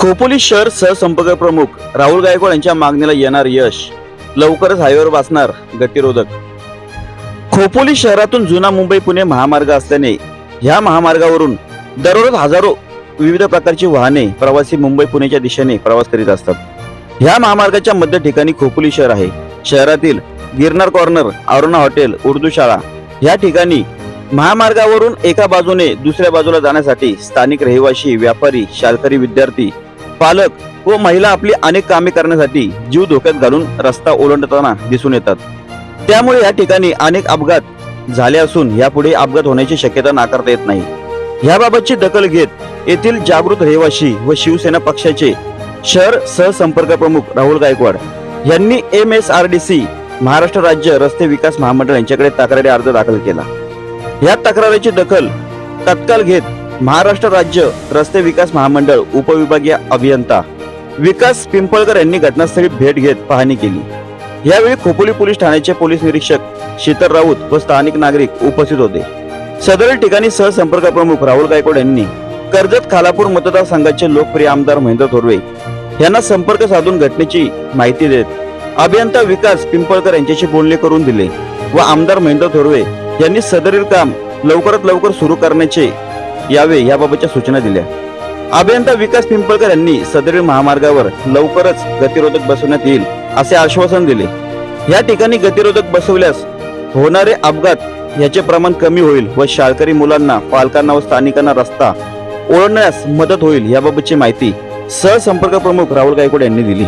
खोपोली शहर सहसंपर्क प्रमुख राहुल गायकवाड यांच्या मागणीला येणार यश. लवकरच हायवेवर बसणार गतिरोधक. खोपोली शहरातून जुना मुंबई पुणे महामार्ग असल्याने ह्या महामार्गावरून दररोज हजारो विविध प्रकारची वाहने प्रवासी मुंबई पुणेच्या दिशेने प्रवास करीत असतात. ह्या महामार्गाच्या मध्य ठिकाणी खोपोली शहर आहे. शहरातील गिरनार कॉर्नर अरुणा हॉटेल उर्दू शाळा या ठिकाणी महामार्गावरून एका बाजूने दुसऱ्या बाजूला जाण्यासाठी स्थानिक रहिवासी व्यापारी शालकरी विद्यार्थी पालक व महिला आपली अनेक कामे करण्यासाठी जीव धोक्यात घालून रस्ता ओलांडताना दिसून येतात. त्यामुळे या ठिकाणी अनेक अपघात झाले असून यापुढे अपघात होण्याची शक्यता नाकारता येत नाही. याबाबतची दखल घेत येथील जागृत रहिवासी व शिवसेना पक्षाचे शहर सहसंपर्क प्रमुख राहुल गायकवाड यांनी M S R D C Maharashtra राज्य रस्ते विकास महामंडळ यांच्याकडे तक्रारी अर्ज दाखल केला. या तक्रारीची दखल तत्काळ घेत महाराष्ट्र राज्य रस्ते विकास महामंडळ उपविभागीय अभियंता विकास पिंपळकर यांनी घटनास्थळी भेट घेत पाहणी केली. यावेळी खोपोली पोलीस ठाण्याचे पोलीस निरीक्षक शीतल राऊत व स्थानिक नागरिक उपस्थित होते. सदर ठिकाणी सहसंपर्क प्रमुख राहुल गायकवाड यांनी कर्जत खालापूर मतदारसंघाचे लोकप्रिय आमदार महेंद्र थोरवे यांना संपर्क साधून घटनेची माहिती देत अभियंता विकास पिंपळकर यांच्याशी बोलणे करून दिले व आमदार महेंद्र थोरवे यांनी सदरील काम लवकरात लवकर सुरू करण्याचे यावे याबाबतच्या सूचना दिल्या. अभियंता विकास पिंपळकर यांनी सदरील महामार्गावर लवकरच गतिरोधक बसवण्यात येईल असे आश्वासन दिले. या ठिकाणी गतिरोधक बसवल्यास होणारे अपघात याचे प्रमाण कमी होईल व शाळकरी मुलांना पालकांना व स्थानिकांना रस्ता ओळखण्यास मदत होईल याबाबतची माहिती सहसंपर्क प्रमुख राहुल गायकवाड यांनी दिली.